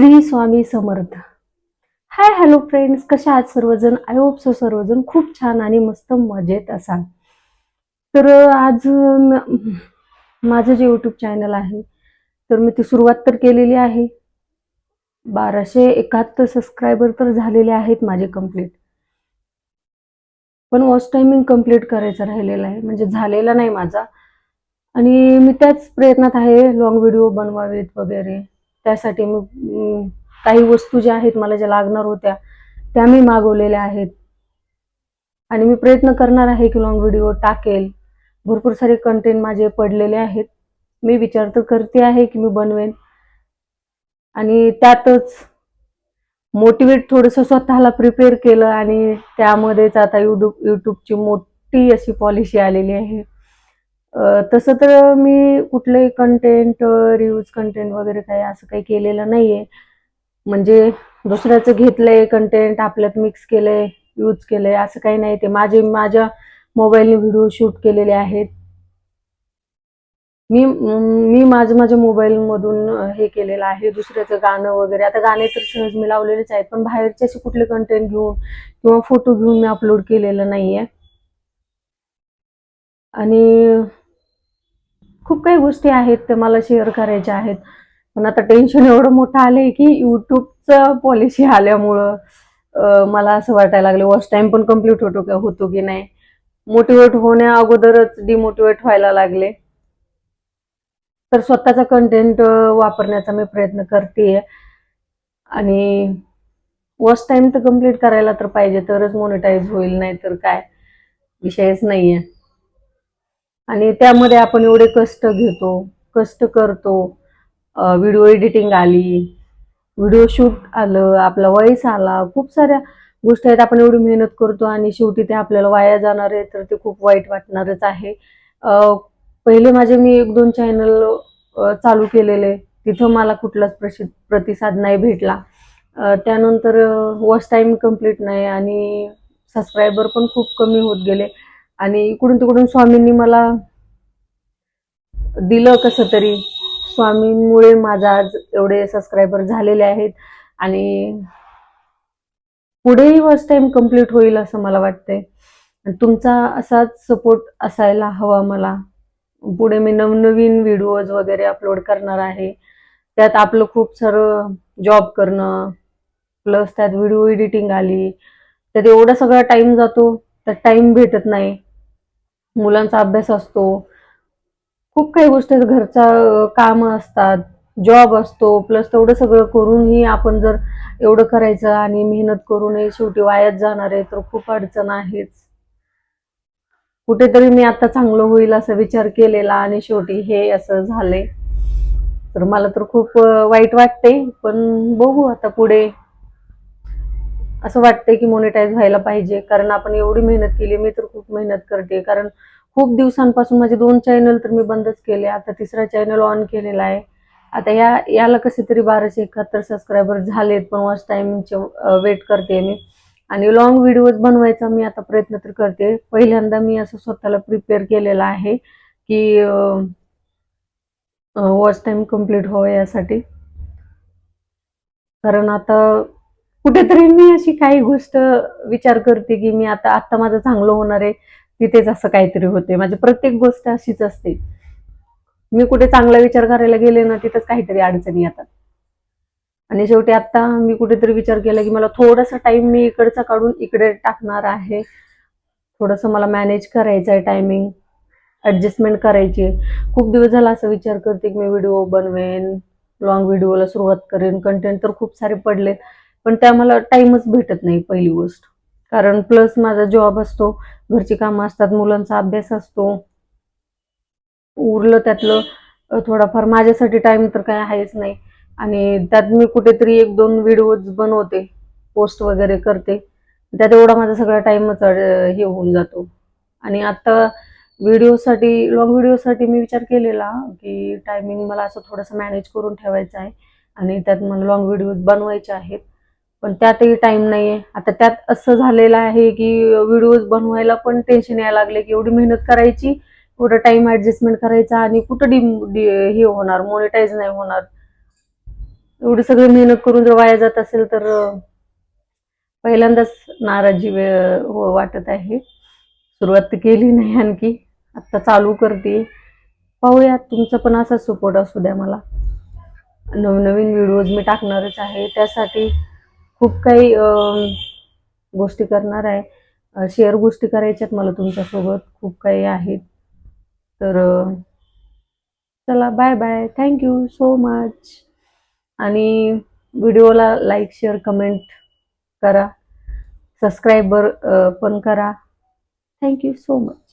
Shri Swami Samarth. Hi hello friends कशा आहात सर्वजण? आय होप सो सर्वजण खूप छान आणि मस्त मजेत असाल. तर आज माझं जे यूट्यूब चॅनल आहे तर मी ती सुरुवात तर केलेली आहे. बाराशे एकाहत्तर सबस्क्रायबर तर झालेले आहेत माझे कंप्लीट पण वॉच टायमिंग कंप्लीट करायचा राहिलेला आहे. म्हणजे झालेला नाही माझा. आणि मी त्याच प्रयत्नात आहे लॉंग व्हिडिओ बनवावेत वगैरे. त्यासाठी मी काही वस्तू ज्या आहेत मला ज्या लागणार होत्या त्या मी मागवलेल्या आहेत. आणि मी प्रयत्न करणार आहे की लॉंग व्हिडिओ टाकेल. भरपूर सारे कंटेंट माझे पडलेले आहेत. मी विचार तर करते आहे की मी बनवेन. आणि त्यातच मोटिवेट थोडंसं स्वतःला प्रिपेअर केलं आणि त्यामध्येच आता युट्यूब यूट्यूबची मोठी अशी पॉलिसी आलेली आहे. तसं तर मी कुठलंही कंटेंट रिव्ह्यूज कंटेंट वगैरे काही असं काही केलेलं नाहीये. म्हणजे दुसऱ्याचं घेतलंय कंटेंट आपल्यात मिक्स केलंय यूज केलंय असं काही नाही ते. माझे माझ्या मोबाईलने व्हिडिओ शूट केलेले आहेत. मी मी माझं माझ्या मोबाईल मधून हे केलेलं आहे. दुसऱ्याचं गाणं वगैरे. आता गाणे तर सहज मी लावलेलेच आहेत पण बाहेरचे असे कुठले कंटेंट घेऊन किंवा फोटो घेऊन मी अपलोड केलेलं नाहीये. आणि खूप काही गोष्टी आहेत त्या मला शेअर करायच्या आहेत. पण आता टेन्शन एवढं मोठं आलंय की युट्यूबचं पॉलिसी आल्यामुळं मला असं वाटायला लागलं वॉच टाइम पण कंप्लीट होतो का होतो की नाही? मोटिवेट होण्या अगोदरच डिमोटिवेट व्हायला लागले. तर स्वतःचा कंटेंट वापरण्याचा मी प्रयत्न करते आणि वॉच टाइम तर कंप्लीट करायला तर पाहिजे तरच मोनिटाईज होईल नाही तर काय? विषयच नाहीये. आणि त्यामध्ये आपण एवढे कष्ट घेतो कष्ट करतो. व्हिडिओ एडिटिंग आली व्हिडिओ शूट आलं आपला वॉइस आला खूप साऱ्या गोष्टी आहेत. आपण एवढी मेहनत करतो आणि शेवटी ते आपल्याला वाया जाणार आहे तर ते खूप वाईट वाटणारच आहे. पहिले माझे मी एक दोन चॅनल चालू केलेले. तिथं मला कुठलाच प्रसि प्रतिसाद नाही भेटला. त्यानंतर वॉच टाईम कंप्लीट नाही आणि सबस्क्रायबर पण खूप कमी होत गेले. आणि इकडून तिकडून स्वामींनी मला दिलं कसं तरी. स्वामींमुळे माझा आज एवढे सबस्क्रायबर झालेले आहेत. आणि पुढेही फर्स्ट टाइम कंप्लीट होईल असं मला वाटतंय. तुमचा असाच सपोर्ट असायला हवा मला. पुढे मी नवनवीन व्हिडिओज वगैरे अपलोड करणार आहे. त्यात आपलं खूप सारं जॉब करणं प्लस त्यात व्हिडिओ एडिटिंग आली. त्यात एवढा सगळा टाइम जातो त्यात टाइम भेटत नाही. मुलांचा अभ्यास असतो. खूप काही गोष्टी घरचा काम असतात जॉब असतो प्लस तेवढं सगळं करूनही आपण जर एवढं करायचं आणि मेहनत करूनही शेवटी वायात जाणार आहे तर खूप अडचण आहेच. कुठेतरी मी आता चांगलं होईल असा विचार केलेला आणि शेवटी हे असं झालंय. तर मला तर खूप वाईट वाटते पण बघू आता पुढे. असं वाटतंय की मोनिटाईज व्हायला पाहिजे कारण आपण एवढी मेहनत केली मी तर खूप मेहनत करते. कारण खूप दिवसांपासून माझे दोन चॅनल तर मी बंदच केले. आता तिसरा चॅनल ऑन केलेला आहे. आता या याला कसे तरी बाराशे एकाहत्तर सबस्क्रायबर झालेत पण वॉच टाईमचे वेट करते मी. आणि लॉंग व्हिडिओज बनवायचा मी आता प्रयत्न तर करते. पहिल्यांदा मी असं स्वतःला प्रिपेअर केलेलं आहे की वॉच टाईम कंप्लीट व्हावं यासाठी. कारण आता कुठेतरी मी अशी काही गोष्ट विचार करते की मी आता आता माझं चांगलं होणार आहे. तिथेच असं काहीतरी होते. माझी प्रत्येक गोष्ट अशीच असते. मी कुठे चांगला विचार करायला गेले ना तिथंच काहीतरी अडचणी येतात. आणि शेवटी आता मी कुठेतरी विचार केला की मला थोडासा टाइम मी इकडचा काढून इकडे टाकणार आहे. थोडंसं मला मॅनेज करायचं आहे टायमिंग ऍडजस्टमेंट करायची. आहे. खूप दिवस झाला असं विचार करते की मी व्हिडिओ बनवेन लॉंग व्हिडिओला सुरुवात करेन. कंटेंट तर खूप सारे पडले पण त्या मला टाइमच भेटत नाही पहिली गोष्ट. कारण प्लस माझा जॉब असतो घरची कामं असतात मुलांचा अभ्यास असतो. उरलं त्यातलं थोडाफार माझ्यासाठी टाइम तर काय आहेच नाही. आणि त्यात मी कुठेतरी एक दोन व्हिडिओज बनवते पोस्ट वगैरे करते. त्यात एवढा माझा सगळा टाइमच हे होऊन जातो. आणि आता व्हिडिओसाठी लॉंग व्हिडिओसाठी मी विचार केलेला की टायमिंग मला असं थोडंसं मॅनेज करून ठेवायचं आहे. आणि त्यात मला लॉंग व्हिडिओज बनवायचे आहेत. पण त्यातही टाइम नाहीये. आता त्यात असं झालेलं आहे की व्हिडिओज बनवायला पण टेन्शन यायला लागले की एवढी मेहनत करायची कुठं टाइम ऍडजस्टमेंट करायचा आणि कुठं डि हे होणार मोनिटाईज नाही होणार. एवढी सगळी मेहनत करून जर वाया जात असेल तर पहिल्यांदाच नाराजी वेळ हो, वाटत आहे. सुरुवात केली नाही आणखी. आत्ता चालू करते. पाहूया तुमचा पण असा सपोर्ट असू द्या मला. नवनवीन व्हिडिओज मी टाकणारच आहे. त्यासाठी खूप काही गोष्टी करणार आहे. शेअर गोष्टी करायच्यात मला तुमच्यासोबत. खूप काही आहेत. तर चला bye bye thank you so much आणि व्हिडिओला लाईक शेअर कमेंट करा. सबस्क्राईबर पण करा. Thank you so much